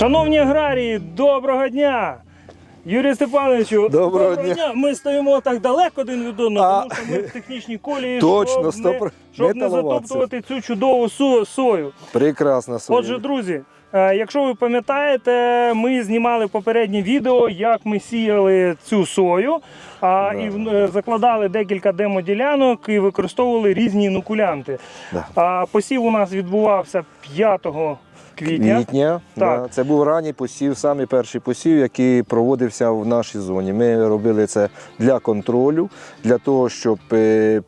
Шановні аграрії, доброго дня! Юрій Степановичу, Доброго дня. Ми стоїмо так далеко один від одного, А. тому що ми в технічній колії, Точно, щоб, не, щоб не не талуватися. затоптувати цю чудову со- сою. Прекрасна соя. Отже, друзі, е, якщо ви пам'ятаєте, ми знімали попереднє відео, як ми сіяли цю сою, а, і е, закладали декілька демоділянок і використовували різні інокулянти. Да. А, посів у нас відбувався 5 квітня. Квітня. Так. Да. Це був ранній посів, самий перший посів, який проводився в нашій зоні. Ми робили це для контролю, для того, щоб е,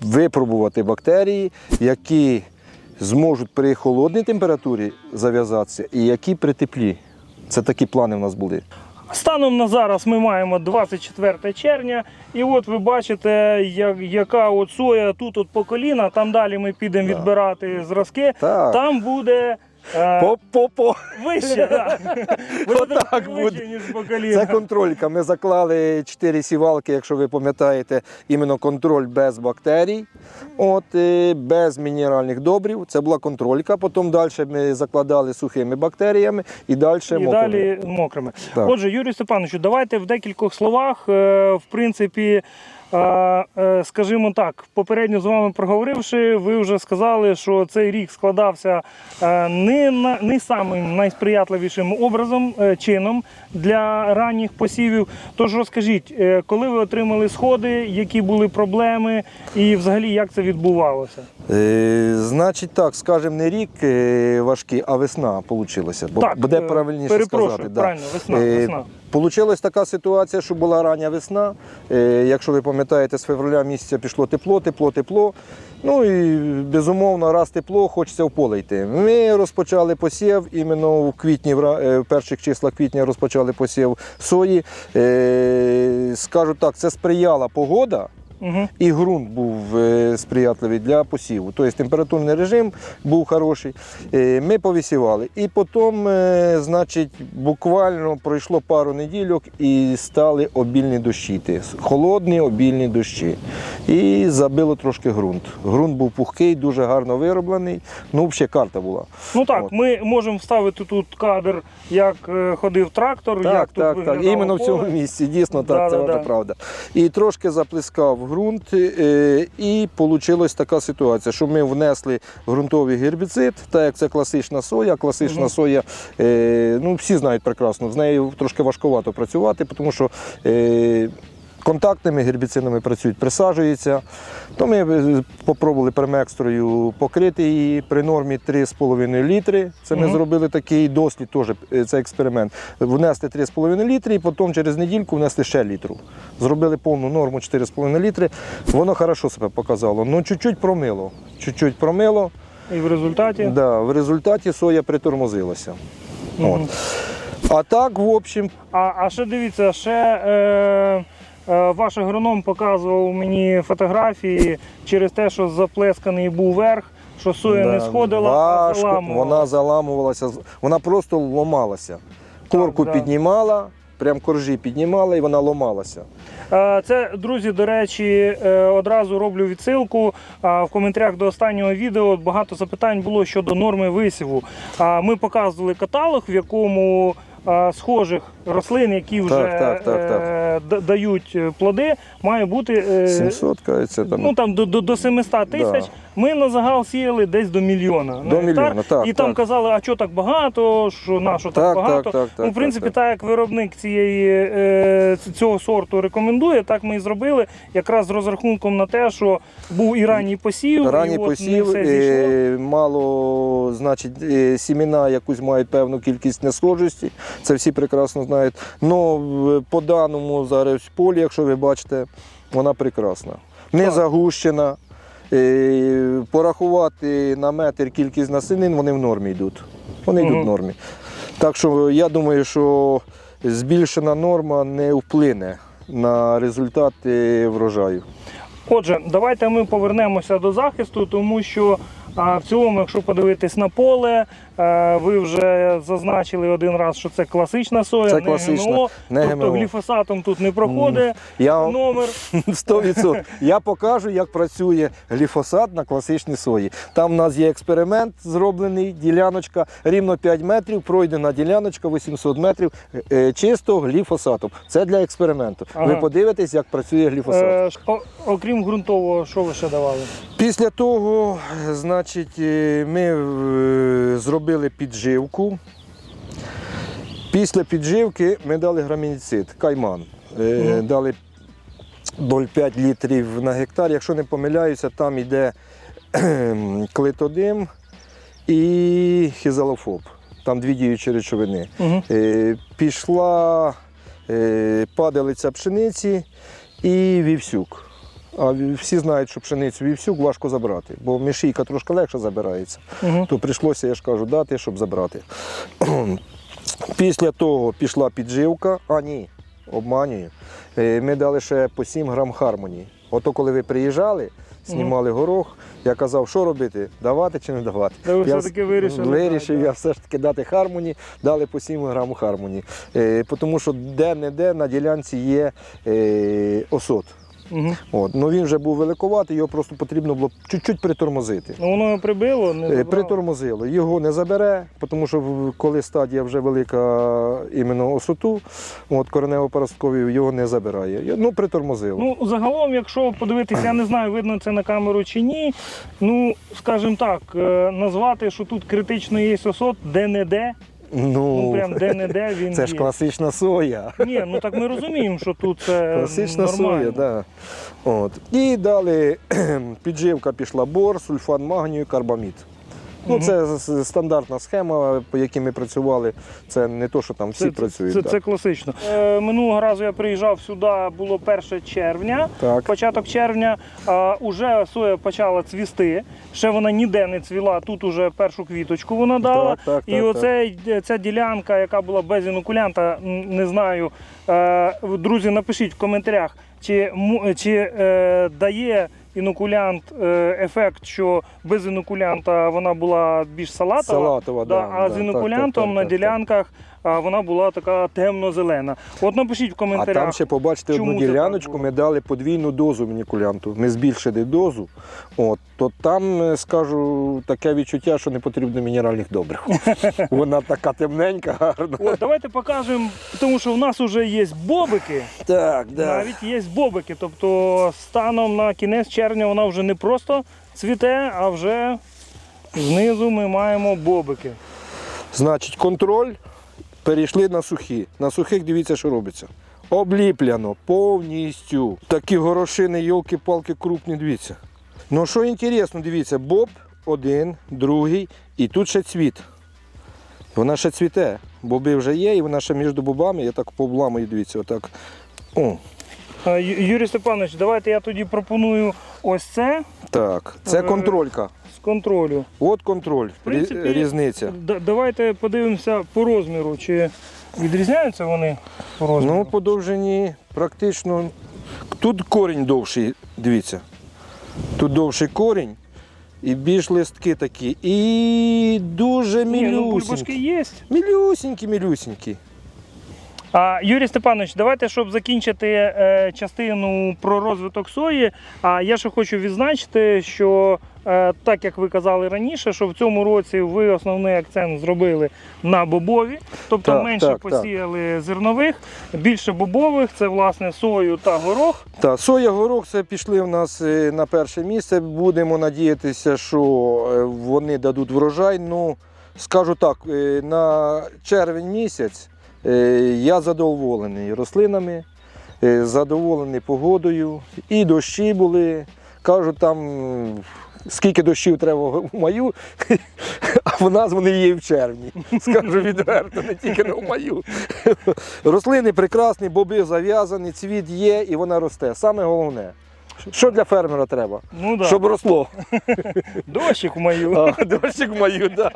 випробувати бактерії, які зможуть при холодній температурі зав'язатися і які при теплі. Це такі плани в нас були. Станом на зараз ми маємо 24 червня, і от ви бачите, як, яка от соя тут от по коліна, там далі ми підемо відбирати зразки. Так. Там буде По-по-по. вище. Отак буде. ніж по коліна. Це контролька. Ми заклали 4 сівалки, якщо ви пам'ятаєте, іменно контроль без бактерій, от, е, без мінеральних добрив. Це була контролька. Потім далі ми закладали сухими бактеріями і далі І мокрими. далі мокрими. Так. Отже, Юрій Степановичу, давайте в декількох словах, е, в принципі, е, е, скажімо так, попередньо з вами проговоривши, ви вже сказали, що цей рік складався е, не, на, не самим найсприятливішим образом, е, чином для ранніх посівів. Тож розкажіть, е, коли ви отримали сходи, які були проблеми і взагалі як це відбувалося? Е, значить так, скажімо, не рік е, важкий, а весна вийшла. Бо Так, буде е, правильніше перепрошую, сказати. да. правильно, весна, Е, весна. Получилась така ситуація, що була рання весна. Е, Якщо ви пам'ятаєте, з февраля місяця пішло тепло, тепло, тепло. Ну і безумовно, раз тепло, хочеться в поле йти. Ми розпочали посів іменно в квітні, е, в перших числах квітня розпочали посів сої. Е, Скажу так, це сприяла погода. Угу. І ґрунт був е, сприятливий для посіву. Тобто температурний режим був хороший. Е, Ми повисівали. І потім, е, значить, буквально пройшло пару неділь і стали обільні дощі. Холодні обільні дощі. І забило трошки ґрунт. Ґрунт був пухкий, дуже гарно вироблений. Ну, взагалі карта була. Ну так, От. ми можемо вставити тут кадр, як ходив трактор, як Так, тут так, так. Іменно в цьому місці. Дійсно, Да, так, це да, да. правда. І трошки заплескав ґрунт, е, і вийшла така ситуація, що ми внесли ґрунтовий гербіцид, так як це класична соя. Класична угу. соя, е, ну всі знають прекрасно, з нею трошки важкувато працювати, тому що. Е, Контактними гербіцидами працюють, присаджуються. То ми е, попробували пермекстрою покрити її при нормі 3,5 літри. Це ми Мгм. зробили такий дослід, теж е, це експеримент. Внести 3,5 літри і потім через недільку внесли ще літру. Зробили повну норму 4,5 літри. Воно хорошо себе показало. Ну, чуть-чуть промило. Чуть-чуть промило. І в результаті. Да, в результаті соя притормозилася. Мгм. От. А так, в общем, А, а ще дивіться, ще е, е, ваш агроном показував мені фотографії через те, що заплесканий був верх, що соя не сходила, а важко, заламувала. Вона заламувалася, вона просто ломалася. Корку да. піднімала, прям коржі піднімала і вона ломалася. Е, Це, друзі, до речі, е, одразу роблю відсилку. А, В коментарях до останнього відео багато запитань було щодо норми висіву. А, Ми показували каталог, в якому схожих рослин, які вже Так, так, так, так. е, да- дають е, плоди, має бути е, 700, кажеться, там. ну, там, до, до, до 700 тисяч. Да. Ми на загал сіяли десь до мільйона. на До гектар. мільйона, так, І там так. казали, а що так багато, що на що так, Так, багато. так, так, ну, в принципі, так, так, як виробник цієї, е, цього сорту рекомендує, так ми і зробили. Якраз з розрахунком на те, що був і ранній посів, Ранній і от посів, не все зійшло. е, мало, значить, е, сімена якусь мають певну кількість несхожості. Це всі прекрасно знають. Ну, по даному зараз полі, якщо ви бачите, вона прекрасна. Не Так. загущена. Е, Порахувати на метр кількість насінин, вони в нормі йдуть. Вони йдуть в нормі. Так що я думаю, що збільшена норма не вплине на результати врожаю. Отже, давайте ми повернемося до захисту, тому що а, в цілому, якщо подивитись на поле, е, ви вже зазначили один раз, що це класична соя, Це не класична, ГМО. не тобто ГМО. гліфосатом тут не проходить Я номер. 100%. Я покажу, як працює гліфосат на класичній сої. Там у нас є експеримент зроблений, діляночка, рівно 5 метрів, пройдена діляночка 800 метрів е, чистого гліфосату. Це для експерименту. Ага. Ви подивитесь, як працює гліфосат. Е, о- окрім ґрунтового, що ви ще давали? Після того, е, значить, е, ми е, зробили підживку. Після підживки ми дали грамініцид, кайман. Мгм. Дали 0,5 літрів на гектар. Якщо не помиляюся, там йде кхем, клитодим і хізалофоб. Там дві діючі речовини. Угу. Пішла е, падалиця пшениці і вівсюк. А всі знають, що пшеницю вівсюк важко забрати, бо мішійка трошки легше забирається. Угу. То прийшлося, я ж кажу, дати, щоб забрати. Після того пішла підживка. А ні, обманюю. Е, Ми дали ще по 7 грам хармонії. Ото коли ви приїжджали, знімали горох, я казав, що робити, давати чи не давати. Та ви я все-таки вирішили, Вирішив так, я все ж таки дати хармоні, дали по 7 грам хармоні. Е, тому що де-не-де на ділянці є е, осот. Угу. От. Ну, він вже був великуватий, його просто потрібно було чуть-чуть притормозити. Ну воно прибило, не Е, забрало? Притормозило. Його не забере, тому що коли стадія вже велика іменно осоту, от коренево-паросткові його не забирає. Ну, притормозило. Ну, загалом, якщо подивитися, я не знаю, видно це на камеру чи ні. Ну, скажімо так, е, назвати, що тут критично є осот, де-не-де, ну прям де-не-де він це ж є. класична соя. Ні, ну так ми розуміємо, що тут це Класична нормально. соя, да. От. І далі підживка пішла бор, сульфан магнію, карбамід. Ну, це стандартна схема, по якій ми працювали. Це не то, що там всі Це, працюють. це, да. це класично. Е, минулого разу я приїжджав сюди, було 1 червня. Так. Початок червня а, уже соя почала цвісти. Ще вона ніде не цвіла. Тут уже першу квіточку вона дала. Так, так, І так, оце ця ділянка, яка була без інокулянта, не знаю. Е, друзі, напишіть в коментарях, чи, му- чи е, дає інокулянт е, ефект, що без інокулянта вона була більш салатова. Салатова, да, да, а да, з інокулянтом так, так, на так, ділянках вона була така темно-зелена. От напишіть в А коментарях. там ще побачите чому одну діляночку, ми дали подвійну дозу мінікулянту. Ми збільшили дозу. От, то там, е, скажу, таке відчуття, що не потрібно мінеральних добрив. Вона така темненька, гарна. От, давайте покажемо, тому що в нас вже є бобики. Так, Навіть є бобики. Тобто станом на кінець червня вона вже не просто цвіте, а вже знизу ми маємо бобики. Значить, контроль перейшли на сухі. На сухих дивіться, що робиться. Обліпляно повністю. Такі горошини, йолки-палки крупні, дивіться. Ну що інтересно, дивіться, боб один, другий, і тут ще цвіт. Вона ще цвіте. Боби вже є, і вона ще між бобами, я так пообламую, дивіться, отак. О, Е, Юрій Степанович, давайте я тоді пропоную ось це так. Це Е, контролька. Контролю. От контроль, В принципі, різниця. Давайте подивимося по розміру, чи відрізняються вони по розміру. Ну, по довжині практично. Тут корінь довший, дивіться. Тут довший корінь і більш листки такі. І дуже Ні, ну є. Мілюсінькі, мілюсінькі. А, Юрій Степанович, давайте, щоб закінчити е, частину про розвиток сої. А я ще хочу відзначити, що е, так як ви казали раніше, що в цьому році ви основний акцент зробили на бобові, тобто Так, менше так, так. посіяли зернових, більше бобових, це власне сою та горох. Та, соя, горох це пішли в нас е, на перше місце. Будемо надіятися, що вони дадуть врожай. Ну, скажу так, на червень місяць я задоволений рослинами, е, задоволений погодою. І дощі були. Кажу, там скільки дощів треба в маю, а в нас вони є в червні. Скажу відверто, не тільки не в маю. Рослини прекрасні, боби зав'язані, цвіт є і вона росте. Саме головне. Що для фермера треба? Ну да. Щоб росло. Дощик в мою. А, Дощик мою, да.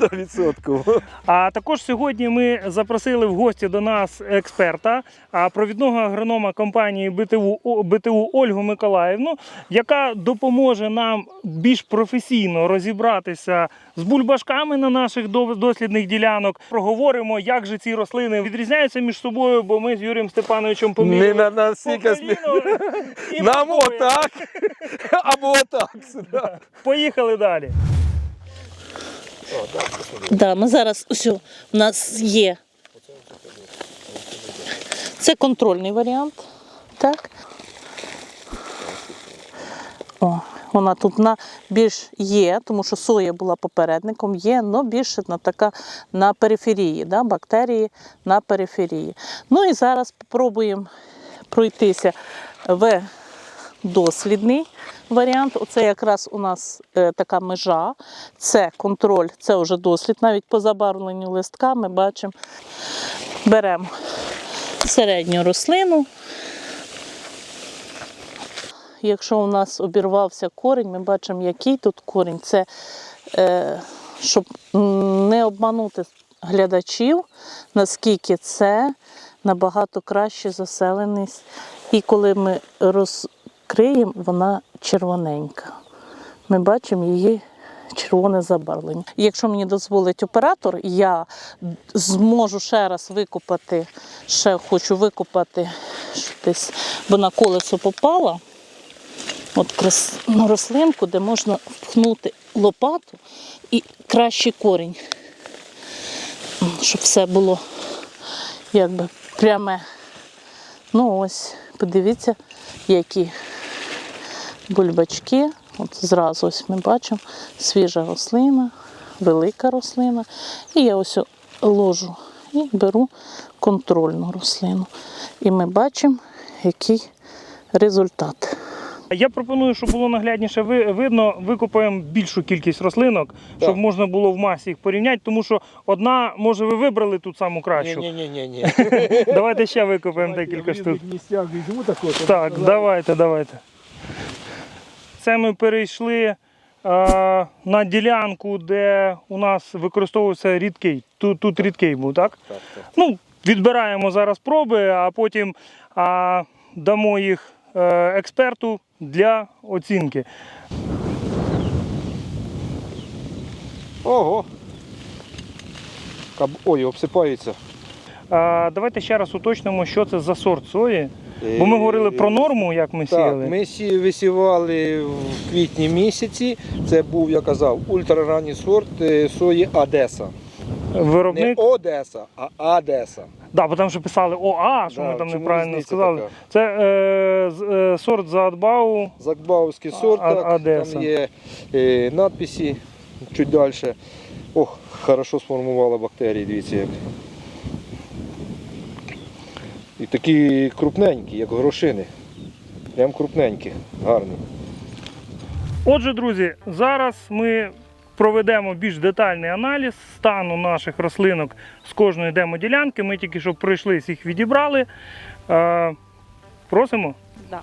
100%. А також сьогодні ми запросили в гості до нас експерта, провідного агронома компанії БТУ, БТУ Ольгу Миколаївну, яка допоможе нам більш професійно розібратися з бульбашками на наших дослідних ділянок. Проговоримо, як же ці рослини відрізняються між собою, бо ми з Юрієм Степановичем поміряли. Не на по настільки смі- коліну і Нам попробуємо. отак. Або отак. сюди. Поїхали далі. Да, ми зараз ось у нас є. Це контрольний варіант. Так. О, вона тут на більш є, тому що соя була попередником, є, але більше на така на периферії, да, бактерії на периферії. Ну і зараз спробуємо пройтися в дослідний варіант. Оце якраз у нас е, така межа, це контроль, це вже дослід. Навіть по забарвленню листка ми бачимо, беремо середню рослину. Якщо у нас обірвався корінь, ми бачимо, який тут корінь. Це е, щоб не обманути глядачів, наскільки це набагато краще заселеність. І коли ми розкриємо, вона червоненька. Ми бачимо її червоне забарвлення. Якщо мені дозволить оператор, я зможу ще раз викопати, ще хочу викопати щоб десь, бо на колесо попала. От на рослинку, де можна впхнути лопату і кращий корінь, щоб все було якби пряме. Ну ось, подивіться, які бульбачки. От зразу ось ми бачимо свіжа рослина, велика рослина. І я ось ложу і беру контрольну рослину. І ми бачимо, який результат. Я пропоную, щоб було наглядніше видно, викопаємо більшу кількість рослинок, щоб Так. можна було в масі їх порівняти, тому що одна, може, ви вибрали тут саму кращу. Ні-ні-ні. Давайте ще викопаємо декілька штук. Так, давайте, давайте. Це ми перейшли е, на ділянку, де у нас використовується рідкий. Тут, тут рідкий був, так? Так, так. Ну, відбираємо зараз проби, а потім а, дамо їх е, експерту для оцінки. Ого. Ой, обсипаються. А, давайте ще раз уточнимо, що це за сорт сої. Бо ми говорили про норму, як ми Е, Так, сіяли. ми сі висівали в квітні місяці. Це був, я казав, ультраранній сорт е, сої Одеса. Не Одеса, а Одеса. Да, бо там ще писали ОА, що Да, ми там неправильно сказали. така? Це е, е, сорт Заадбау. Закбаувський сорт, А- так, Одеса. там є е, надписи чуть далі. Ох, хорошо сформувала бактерії, дивіться як. І такі крупненькі, як грошини. Прям крупненькі, гарні. Отже, друзі, зараз ми проведемо більш детальний аналіз стану наших рослинок з кожної демоділянки. Ми тільки що прийшли, їх відібрали. Е, просимо. Е,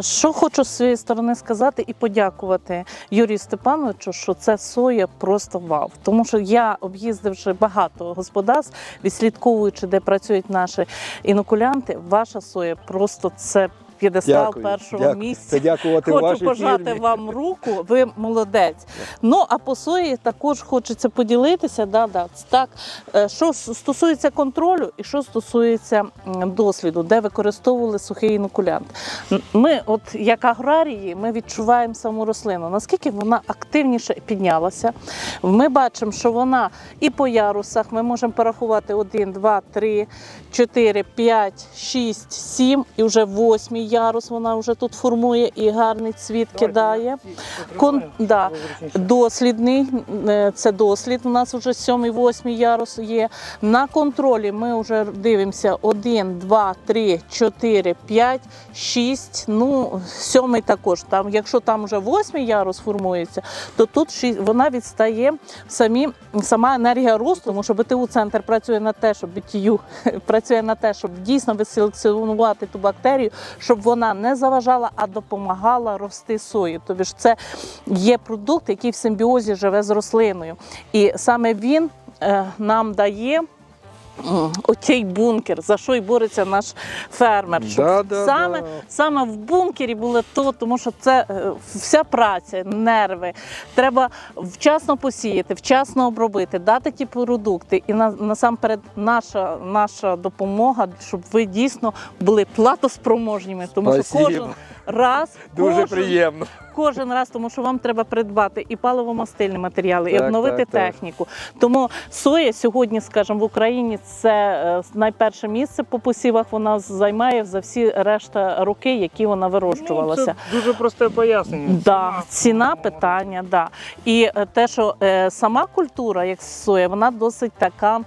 Що хочу з своєї сторони сказати і подякувати Юрію Степановичу, що це соя просто вау. Тому що я об'їздивши багато господарств, відслідковуючи, де працюють наші інокулянти, ваша соя просто це п'єдестал Дякую, першого дякую. місця. Це дякувати Хочу вашій пожати фірмі. вам руку, ви молодець. Ну а по сої також хочеться поділитися. Да, да, так, е, що стосується контролю і що стосується м, досліду, де використовували сухий інокулянт. Ми, от як аграрії, ми відчуваємо саму рослину, наскільки вона активніше піднялася. Ми бачимо, що вона і по ярусах ми можемо порахувати 1, 2, 3, 4, 5, 6, 7 і вже восьмий ярус вона вже тут формує і гарний цвіт кидає. Кон- да. Дослідний, е, це дослід. У нас вже сьомий, восьмий ярус є. На контролі ми вже дивимося 1, 2, 3, 4, 5, 6, ну, сьомий також. Там, якщо там вже восьмий ярус формується, то тут шість- вона відстає самі, сама енергія росту, тому що БТУ-центр працює на те, щоб BTU працює на те, щоб дійсно виселекціонувати ту бактерію, щоб щоб вона не заважала, а допомагала рости сої. Тобі ж це є продукт, який в симбіозі живе з рослиною. І саме він е, нам дає. Оцей бункер, за що й бореться наш фермер. Щоб Да, да, саме, да. саме в бункері було то, тому що це е, вся праця, нерви. Треба вчасно посіяти, вчасно обробити, дати ті продукти. І на, насамперед наша, наша допомога, щоб ви дійсно були платоспроможніми, тому що кожен раз Дуже кожен, приємно. кожен раз, тому що вам треба придбати і паливо-мастильні матеріали, і обновити так, так. техніку. Тому соя сьогодні, скажімо, в Україні це е, найперше місце по посівах. Вона займає за всі решта роки, які вона вирощувалася. Ну, це дуже просте пояснення. Да, ціна питання, да. І е, те, що е, сама культура, як соя, вона досить така.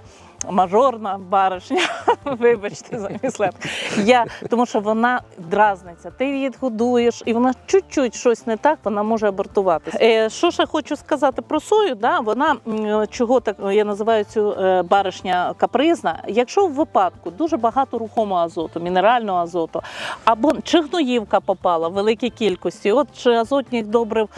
Мажорна баришня, вибачте за мій. Я, тому що вона дразниться, ти її годуєш, і вона чуть-чуть щось не так, вона може абортуватися. Е, що ще хочу сказати про сою, да, вона чого так я називаю цю е, баришня капризна. Якщо в випадку дуже багато рухомого азоту, мінерального азоту, або чи гноївка попала в великій кількості, от чи азотних добрив,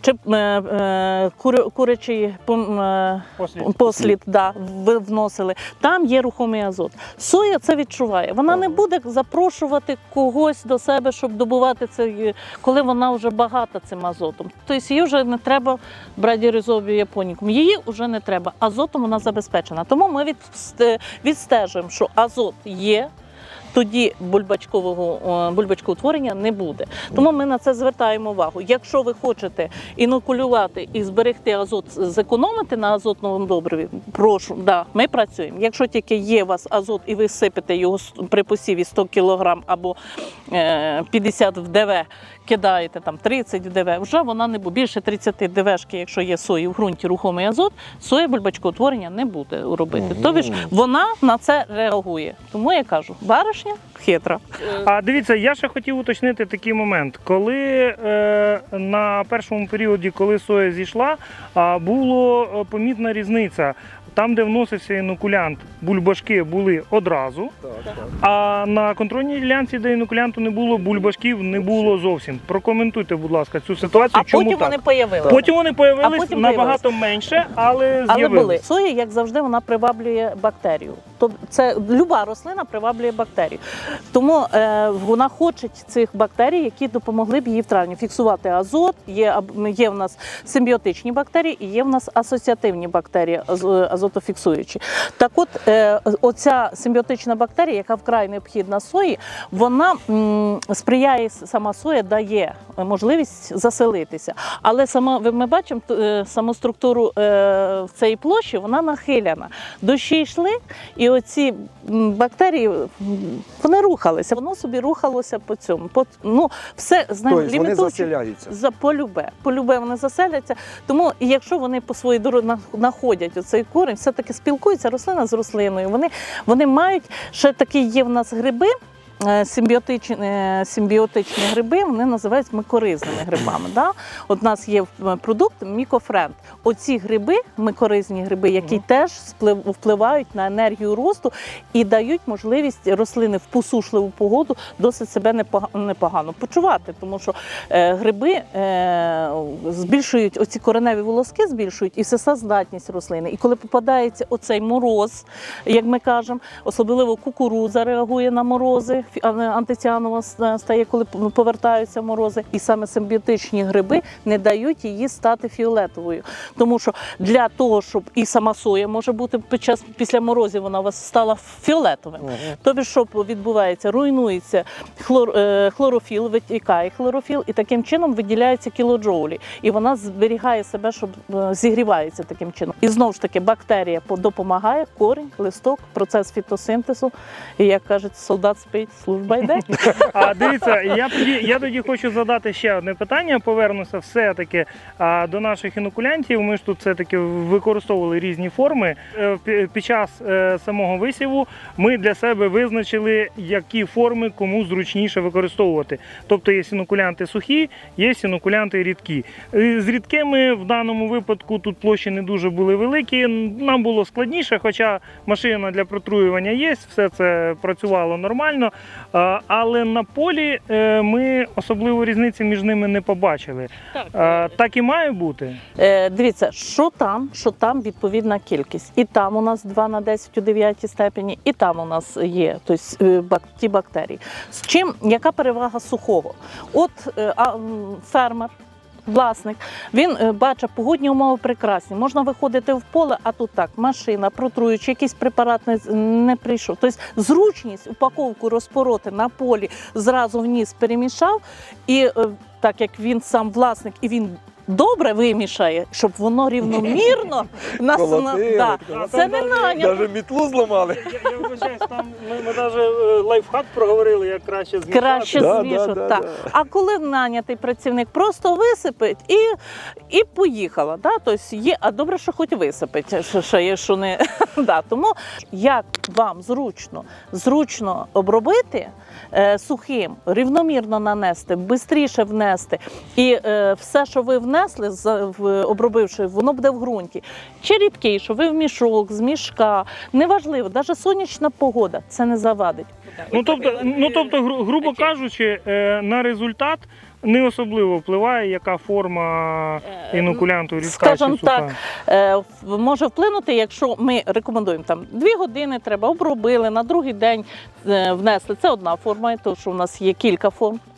чи е, е, курячий е, Послід. послід да, ви вносили. Там є рухомий азот. Соя це відчуває. Вона не буде запрошувати когось до себе, щоб добувати це, е, коли вона вже багата цим азотом. Тобто її вже не треба брати різові японіком. Її вже не треба. Азотом вона забезпечена. Тому ми відсте- відстежуємо, що азот є. Тоді бульбачкового е, бульбачкоутворення не буде. Тому ми на це звертаємо увагу. Якщо ви хочете інокулювати і зберегти азот, зекономити на азотному добриві, прошу, да, ми працюємо. Якщо тільки є у вас азот і ви сипете його при посіві 100 кг або е, 50 в ДВ, кидаєте там 30 в ДВ, вже вона не буде. Більше 30 ДВшки, якщо є сої в ґрунті рухомий азот, соя бульбачкоутворення не буде робити. Тобто ж вона на це реагує. Тому я кажу, баришня хитра. А дивіться, я ще хотів уточнити такий момент. Коли е, на першому періоді, коли соя зійшла, а, було е, помітна різниця. Там, де вносився інокулянт, бульбашки були одразу. А на контрольній ділянці, де інокулянту не було, бульбашків не було зовсім. Прокоментуйте, будь ласка, цю ситуацію. А чому потім так? вони появилися. Потім вони А появились потім набагато менше, але Але з'явились. були соя, як завжди, вона приваблює бактерію. Тобто це люба рослина приваблює бактерію. Тому е, вона хоче цих бактерій, які допомогли б їй в травні фіксувати азот. Є є в нас симбіотичні бактерії і є в нас асоціативні бактерії азотофіксуючі. Так, от е, оця симбіотична бактерія, яка вкрай необхідна сої, вона м, сприяє сама соя, дає можливість заселитися. Але сама ми бачимо е, саму структуру е, цій площі, вона нахиляна. Дощі йшли, і оці бактерії вони рухалися. Воно собі рухалося по цьому. По, ну, все знаємо, Тобто вони заселяються. за полюбе. Полюбе вони заселяться. Тому якщо вони по своїй дорозі знаходять оцей корінь, все-таки спілкуються рослина з рослиною. Вони, вони мають ще такі є в нас гриби. Е, Симбіотичні, е, симбіотичні гриби вони називаються микоризними грибами. Да? От у нас є е, продукт мікофренд. Оці гриби, микоризні гриби, які Мгм. теж сплив- впливають на енергію росту і дають можливість рослини в посушливу погоду досить себе непога- непогано почувати, тому що гриби збільшують оці кореневі волоски, збільшують і всесоздатність рослини. І коли попадається оцей мороз, як ми кажемо, особливо кукурудза реагує на морози, антиціанова с- стає, коли повертаються морози. І саме симбіотичні гриби не дають її стати фіолетовою. Тому що для того, щоб і сама соя може бути під час після морозів, вона у вас стала фіолетовим. Тобі, що відбувається, руйнується хлор, е, хлорофіл, витікає хлорофіл, і таким чином виділяються кілоджоулі. І вона зберігає себе, щоб е, зігрівається таким чином. І знову ж таки, бактерія по- допомагає, корінь, листок, процес фітосинтезу. І як кажуть, солдат спить, служба йде. А дивіться, я тоді, я тоді хочу задати ще одне питання. Повернуся все-таки а, до наших інокулянтів. Ми ж тут все-таки використовували різні форми. Е, Під час е, самого висіву ми для себе визначили, які форми кому зручніше використовувати. Тобто є інокулянти сухі, є інокулянти рідкі. Е, З рідкими в даному випадку тут площі не дуже були великі. Нам було складніше, хоча машина для протруювання є, все це працювало нормально. Але на полі е, ми особливо різниці між ними не побачили. Так, Так і має бути. Е, дивіться, що там, що там відповідна кількість. І там у нас 2 на 10 у 9 степені, і там у нас є тобто, е, ті бактерії. З чим, яка перевага сухого? От фермер. Власник, він е, бачить погодні умови прекрасні. Можна виходити в поле, а тут так, машина, протруючи, якийсь препарат не, не прийшов. Тобто зручність упаковку розпороти на полі зразу вниз перемішав, і е, так як він сам власник і він добре вимішає, щоб воно рівномірно нас да. Це не нанято. Навіть мітлу зламали. Я, я вибачаюсь, там ми, ми навіть лайфхак проговорили, як краще змішати. Краще Да, змішувати. да, да, так. да. А коли нанятий працівник просто висипить і, і поїхала. Да? Тобто є, а добре, що хоч висипить, що, що, є, що не. да. Тому як вам зручно, зручно обробити е, сухим, рівномірно нанести, швидше внести. І е, все, що ви внесли, за- обробивши, воно буде в ґрунті. Чи рідкий, що ви в мішок, з мішка, неважливо, навіть сонячна погода це не завадить. Ну тобто, ну тобто, гру- грубо кажучи, е, на результат не особливо впливає, яка форма інокулянту рідка чи Е, суха. так, Е, може вплинути, якщо ми рекомендуємо там дві години треба обробили, на другий день е, внесли. Це одна форма, тому що в нас є кілька форм е,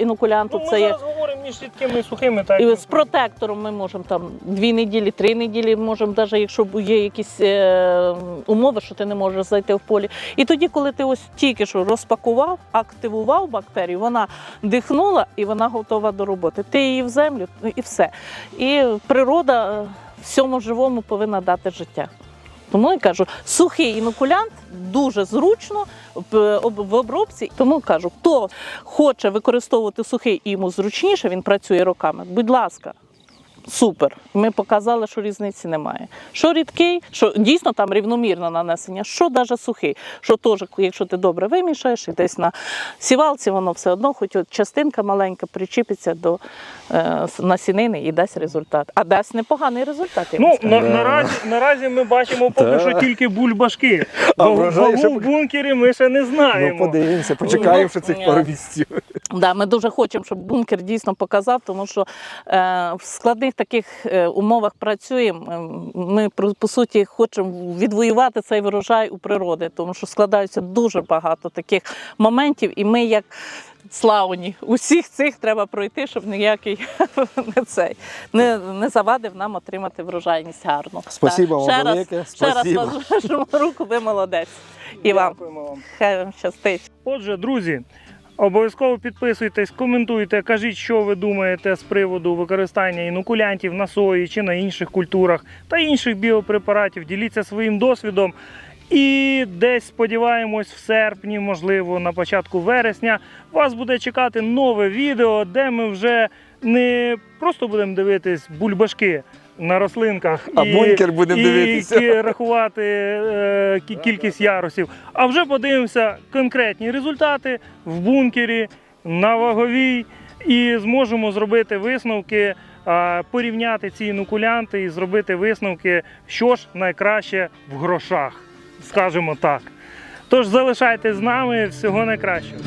інокулянту. Ну, ми це є говоримо між рідкими і сухими, так і з протектором ми можемо там дві неділі, три неділі, можемо, навіть якщо є якісь е, умови, що ти не можеш зайти в полі. І тоді, коли ти ось тільки що розпакував, активував бактерію, вона дихнула і вона готова до роботи. Ти її в землю ну, і все. І природа е, всьому живому повинна дати життя. Тому я кажу, сухий інокулянт дуже зручно в обробці. Тому кажу, хто хоче використовувати сухий і йому зручніше, він працює роками. Будь ласка, супер. Ми показали, що різниці немає. Що рідкий, що дійсно там рівномірне нанесення, що навіть сухий. Що теж, якщо ти добре вимішаєш, і десь на сівалці воно все одно, хоч от частинка маленька причіпиться до е, насінини і дасть результат. А дасть непоганий результат. я вам Ну, скажу. на, наразі, наразі ми бачимо поки що тільки бульбашки. А Вагу врожай ще вагу в бункері ми ще не Ну, знаємо. подивимося, почекаємо ще цих пару місяців. Да, ми дуже хочемо, щоб бункер дійсно показав, тому що е, в складних таких е, умовах працюємо. Ем, Ми про- по суті хочемо відвоювати цей врожай у природи, тому що складаються дуже багато таких моментів, і ми як. Славні, усіх цих треба пройти, щоб ніякий не цей не, не завадив нам отримати врожайність гарну. Спасибо Так, вам ще раз, велике, Ще раз спасибо. руку, ви молодець. І вам вам. хай вам щастить. Отже, друзі, обов'язково підписуйтесь, коментуйте, кажіть, що ви думаєте з приводу використання інокулянтів на сої чи на інших культурах та інших біопрепаратів. Діліться своїм досвідом. І десь сподіваємось, в серпні, можливо, на початку вересня, вас буде чекати нове відео, де ми вже не просто будемо дивитись бульбашки на рослинках А бункер будемо і дивитися. рахувати е, кількість ярусів. А вже подивимося конкретні результати в бункері, на ваговій, і зможемо зробити висновки, е, порівняти ці інокулянти і зробити висновки, що ж найкраще в грошах, скажімо так. Тож залишайтесь з нами, всього найкращого.